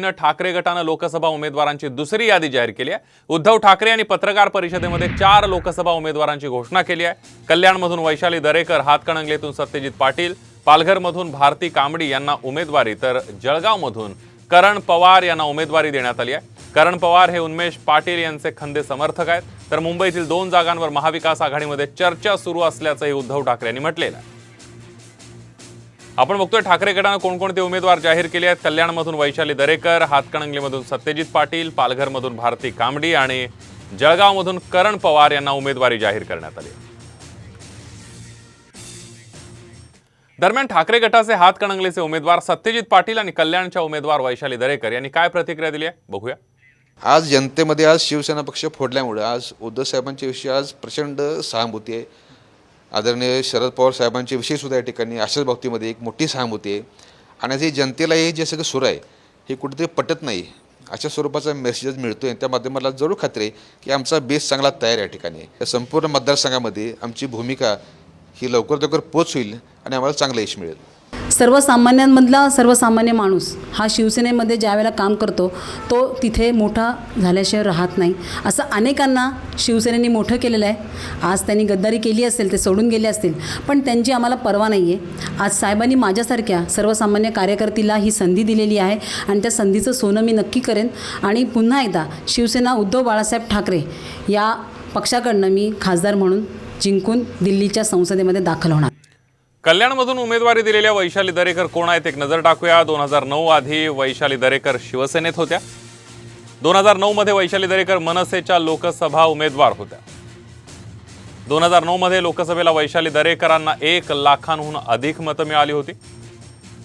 ठाकरे गटानं लोकसभा उमेदवारांची दुसरी यादी जाहीर केली आहे. उद्धव ठाकरे यांनी पत्रकार परिषदेमध्ये चार लोकसभा उमेदवारांची घोषणा केली आहे. कल्याणमधून वैशाली दरेकर हातकणंगलेतून सत्यजित पाटील पालघरमधून भारती कांबडी यांना उमेदवारी तर जळगावमधून करण पवार यांना उमेदवारी देण्यात आली आहे. करण पवार हे उन्मेष पाटील यांचे खंदे समर्थक आहेत. तर मुंबईतील दोन जागांवर महाविकास आघाडीमध्ये चर्चा सुरू असल्याचंही उद्धव ठाकरे यांनी म्हटलेलं आहे. आपण बघतोय ठाकरे गटानं कोणकोणते उमेदवार जाहीर केले आहेत? कल्याणमधून वैशाली दरेकर हातकणंगलेमधून सत्यजित पाटील पालघरमधून भारती कांबडी आणि जळगावमधून करण पवार यांना उमेदवारी जाहीर करण्यात आली. दरम्यान ठाकरे गटाचे हातकणंगलेचे उमेदवार सत्यजित पाटील आणि कल्याणच्या उमेदवार वैशाली दरेकर यांनी काय प्रतिक्रिया दिली आहे? बघूया. आज जनतेमध्ये आज शिवसेना पक्ष फोडल्यामुळे आज उद्धव साहेबांच्या विषयी आज प्रचंड सहानुभूती आहे. आदरणीय शरद पवार साहेबांच्या विषयी सुद्धा या ठिकाणी अशाच बाबतीमध्ये एक मोठी सहानुभूती आहे आणि जे हे जनतेला हे जे सगळं सुरू आहे हे कुठेतरी पटत नाही. अशा स्वरूपाचा मेसेज मिळतोय. त्या माध्यमाला जरूर खात्री आहे की आमचा बेस चांगला तयार आहे या ठिकाणी. या संपूर्ण मतदारसंघामध्ये आमची भूमिका ही लवकर लवकर पोच होईल आणि आम्हाला चांगलं यश मिळेल. सर्वसामान्यांमधला सर्वसामान्य माणूस हा शिवसेनेमध्ये ज्यावेळेला काम करतो तो तिथे मोठा झाल्याशिवाय राहत नाही. असं अनेकांना शिवसेनेने मोठं केलेलं आहे. आज त्यांनी गद्दारी केली असेल ते सोडून गेले असतील पण त्यांची आम्हाला पर्वा नाही आहे आज साहेबांनी माझ्यासारख्या सर्वसामान्य कार्यकर्तीला ही संधी दिलेली आहे आणि त्या संधीचं सोनं मी नक्की करेन. आणि पुन्हा एकदा शिवसेना उद्धव बाळासाहेब ठाकरे या पक्षाकडनं मी खासदार म्हणून जिंकून दिल्लीच्या संसदेमध्ये दाखल होणार. कल्याणमधून उमेदवारी दिलेल्या वैशाली दरेकर कोण आहेत एक नजर टाकूया. दोन हजार नऊ आधी वैशाली दरेकर शिवसेनेत होत्या. दोन हजार नऊ मध्ये वैशाली दरेकर मनसेच्या लोकसभा उमेदवार होत्या. दोन हजार नऊ मध्ये लोकसभेला वैशाली दरेकरांना एक लाखांहून अधिक मतं मिळाली होती.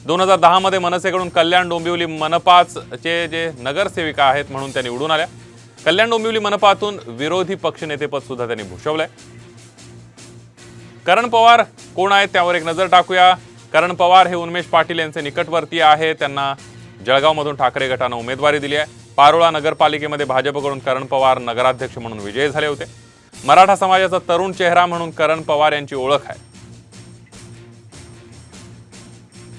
दोन हजार दहामध्ये मनसेकडून कल्याण डोंबिवली मनपाचे जे नगरसेविका आहेत म्हणून त्या निवडून आल्या. कल्याण डोंबिवली मनपातून विरोधी पक्षनेतेपद सुद्धा त्यांनी भूषवलंय. करण पवार कोण आहेत त्यावर एक नजर टाकूया. करण पवार हे उन्मेश पाटील यांचे निकटवर्ती आहे त्यांना जळगावमधून ठाकरे गटानं उमेदवारी दिली आहे. पारोळा नगरपालिकेमध्ये भाजपकडून करण पवार नगराध्यक्ष म्हणून विजयी झाले होते. मराठा समाजाचा तरुण चेहरा म्हणून करण पवार यांची ओळख आहे.